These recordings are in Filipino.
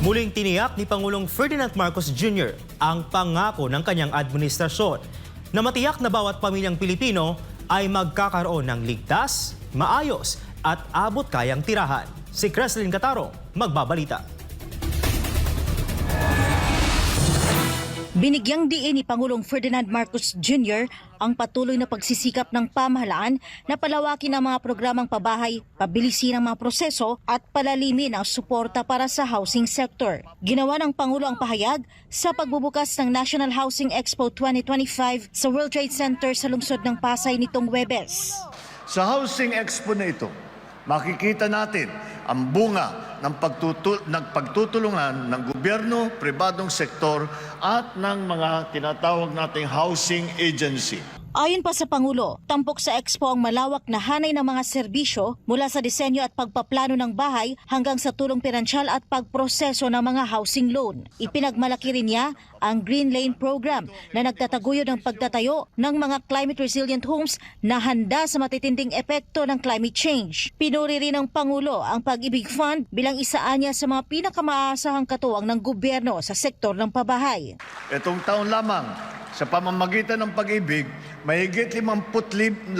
Muling tiniyak ni Pangulong Ferdinand Marcos Jr. ang pangako ng kanyang administrasyon na matiyak na bawat pamilyang Pilipino ay magkakaroon ng ligtas, maayos at abot kayang tirahan. Si Creslin Catarong magbabalita. Binigyang diin ni Pangulong Ferdinand Marcos Jr. ang patuloy na pagsisikap ng pamahalaan na palawakin ang mga programang pabahay, pabilisin ang mga proseso at palalimin ang suporta para sa housing sector. Ginawa ng Pangulo ang pahayag sa pagbubukas ng National Housing Expo 2025 sa World Trade Center sa lungsod ng Pasay nitong Webes. Sa Housing Expo na ito, makikita natin ang bunga ng, pagtutul- ng pagtutulungan ng gobyerno, pribadong sektor at ng mga tinatawag nating housing agency. Ayon pa sa Pangulo, tampok sa Expo ang malawak na hanay ng mga serbisyo mula sa disenyo at pagpaplano ng bahay hanggang sa tulong pinansyal at pagproseso ng mga housing loan. Ipinagmalaki rin niya ang Green Lane Program na nagtataguyod ng pagtatayo ng mga climate resilient homes na handa sa matitinding epekto ng climate change. Pinuri rin ng Pangulo ang Pag-ibig Fund bilang isaan niya sa mga pinakamaasahang katuwang ng gobyerno sa sektor ng pabahay. Itong taon lamang, sa pamamagitan ng pag-ibig, mahigit 57,000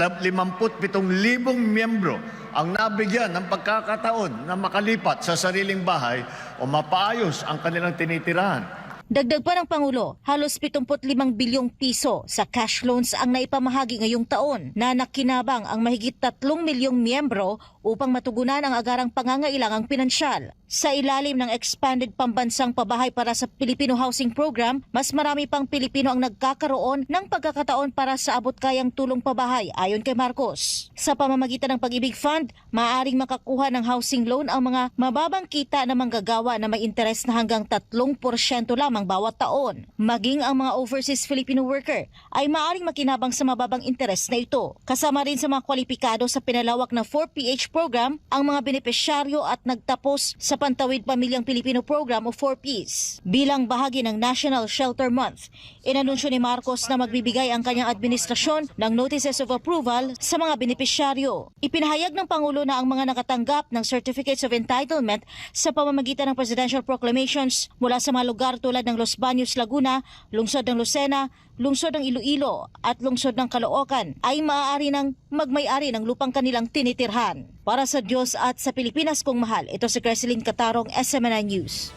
miyembro ang nabigyan ng pagkakataon na makalipat sa sariling bahay o mapaayos ang kanilang tinitirahan. Dagdag pa ng Pangulo, halos 75 bilyong piso sa cash loans ang naipamahagi ngayong taon na nakinabang ang mahigit 3 milyong miyembro upang matugunan ang agarang pangangailangang pinansyal. Sa ilalim ng expanded pambansang pabahay para sa Filipino Housing Program, mas marami pang Pilipino ang nagkakaroon ng pagkakataon para sa abot kayang tulong pabahay ayon kay Marcos. Sa pamamagitan ng Pag-ibig Fund, maaaring makakuha ng housing loan ang mga mababang kita na manggagawa na may interes na hanggang 3% lamang bawat taon. Maging ang mga overseas Filipino worker ay maaaring makinabang sa mababang interes na ito. Kasama rin sa mga kwalipikado sa pinalawak na 4PH program ang mga benepisyaryo at nagtapos sa Pantawid Pamilyang Pilipino Program o 4Ps. Bilang bahagi ng National Shelter Month, inanunsyo ni Marcos na magbibigay ang kanyang administrasyon ng notices of approval sa mga benepisyaryo. Ipinahayag ng Pangulo na ang mga nakatanggap ng Certificates of Entitlement sa pamamagitan ng Presidential Proclamations mula sa mga lugar tulad ng Los Baños, Laguna, lungsod ng Lucena, lungsod ng Iloilo at lungsod ng Caloocan ay maaari ng magmay-ari ng lupang kanilang tinitirhan. Para sa Diyos at sa Pilipinas kong mahal, ito si Creseline Catarong, SMNI News.